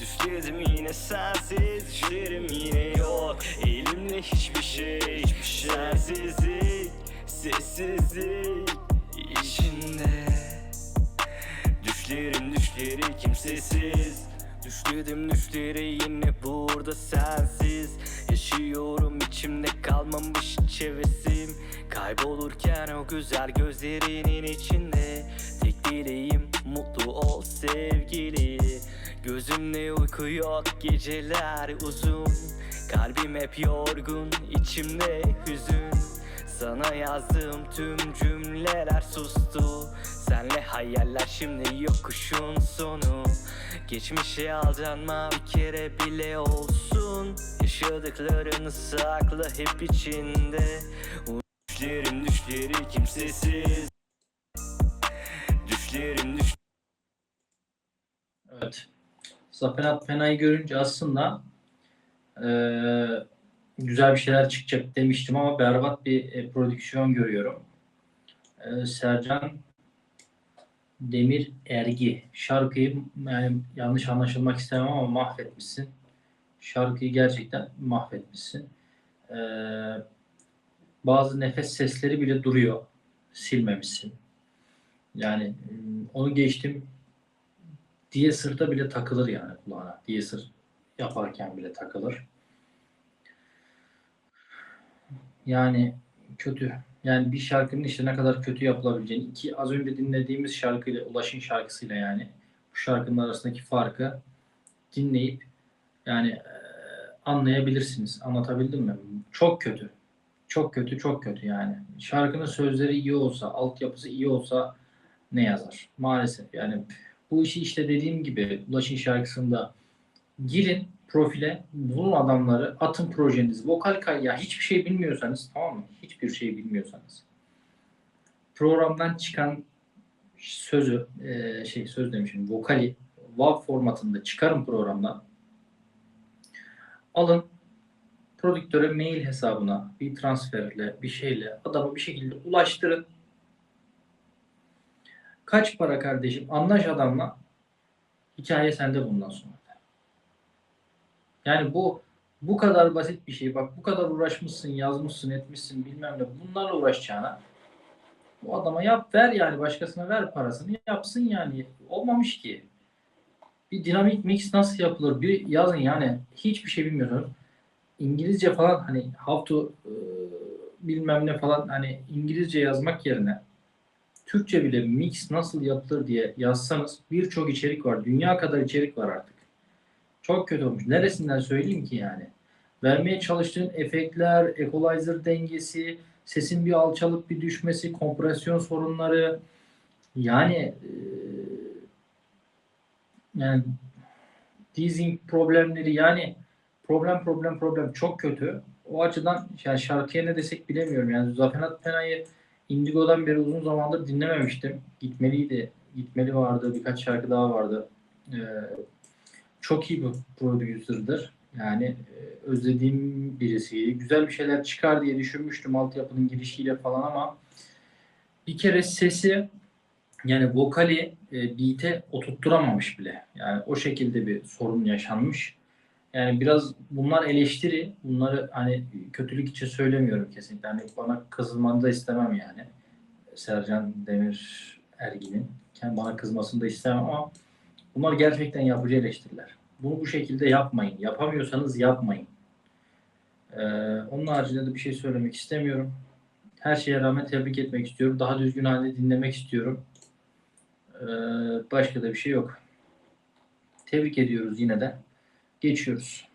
Düşlerim yine sensiz Düşlerim yine yok. Elimde hiçbir şey Hiçbir şey. Sensizlik Sessizlik içinde. Düşlerim düşleri kimsesiz. Düşlerim düşleri yine burada sensiz. Yaşıyorum içimde kalmamış hiç hevesim Kaybolurken o güzel gözlerinin içinde. Tek dileğim mutlu ol sevgili Gözümde uyku yok geceler uzun. Kalbim hep yorgun içimde hüzün. Sana yazdığım tüm cümleler sustu. Senle hayaller şimdi yokuşun sonu. Geçmişe aldanma bir kere bile olsun. Yaşadıklarını sakla hep içinde. Düşlerim düşleri kimsesiz. Düşlerim düş Zaferat Pena'yı görünce aslında eee, güzel bir şeyler çıkacak demiştim ama berbat bir e, prodüksiyon görüyorum. Eee, Sercan Demir Ergi. Şarkıyı yani yanlış anlaşılmak istemem ama mahvetmişsin. Şarkıyı gerçekten mahvetmişsin. Eee, bazı nefes sesleri bile duruyor. Silmemişsin. Yani ım, onu geçtim sırta bile takılır yani kulağına. Sır yaparken bile takılır. Yani kötü. Yani bir şarkının işte ne kadar kötü yapılabileceğini iki az önce dinlediğimiz şarkıyla Ulaş'ın şarkısıyla yani bu şarkının arasındaki farkı dinleyip yani e, anlayabilirsiniz. Anlatabildim mi? Çok kötü. Çok kötü, çok kötü yani. Şarkının sözleri iyi olsa, altyapısı iyi olsa ne yazar? Maalesef yani bu işi işte dediğim gibi Ulaş'ın şarkısında girin profile bulun adamları atın projenizi. Vokal kay ya hiçbir şey bilmiyorsanız tamam mı? Hiçbir şey bilmiyorsanız. Programdan çıkan sözü e, şey söz demişim vokali WAV formatında çıkarın programdan. Alın prodüktöre mail hesabına bir transferle bir şeyle adamı bir şekilde ulaştırın Kaç para kardeşim? Anlaş adamla. Hikaye sende bundan sonra. Yani bu bu kadar basit bir şey. Bak bu kadar uğraşmışsın, yazmışsın, etmişsin bilmem ne. Bunlarla uğraşacağına bu adama yap ver yani başkasına ver parasını yapsın yani. Olmamış ki. Bir dinamik mix nasıl yapılır? Bir yazın yani. Hiçbir şey bilmiyorsunuz. İngilizce falan hani how to e, bilmem ne falan hani İngilizce yazmak yerine Türkçe bile mix nasıl yapılır diye yazsanız birçok içerik var. Dünya kadar içerik var artık. Çok kötü olmuş. Neresinden söyleyeyim ki yani? Vermeye çalıştığın efektler, equalizer dengesi, sesin bir alçalıp bir düşmesi, kompresyon sorunları yani yani teasing problemleri yani problem problem problem çok kötü. O açıdan yani şarkıya ne desek bilemiyorum. Yani Zaferat Pena'yı Indigo'dan beri uzun zamandır dinlememiştim. Gitmeliydi. Gitmeli vardı. Birkaç şarkı daha vardı. Ee, çok iyi bir prodüserdir. Yani e, özlediğim birisi. Güzel bir şeyler çıkar diye düşünmüştüm altyapının girişiyle falan ama bir kere sesi yani vokali e, beat'e oturtturamamış bile. Yani o şekilde bir sorun yaşanmış. Yani biraz bunlar eleştiri. Bunları hani kötülük için söylemiyorum kesinlikle. Hani bana kızılmanı da istemem yani. Sercan Demir Ergin'in. Kendi bana kızmasını da istemem ama bunlar gerçekten yapıcı eleştiriler. Bunu bu şekilde yapmayın. Yapamıyorsanız yapmayın. Ee, onun haricinde de bir şey söylemek istemiyorum. Her şeye rağmen tebrik etmek istiyorum. Daha düzgün halde dinlemek istiyorum. Ee, başka da bir şey yok. Tebrik ediyoruz yine de. Geçiyoruz.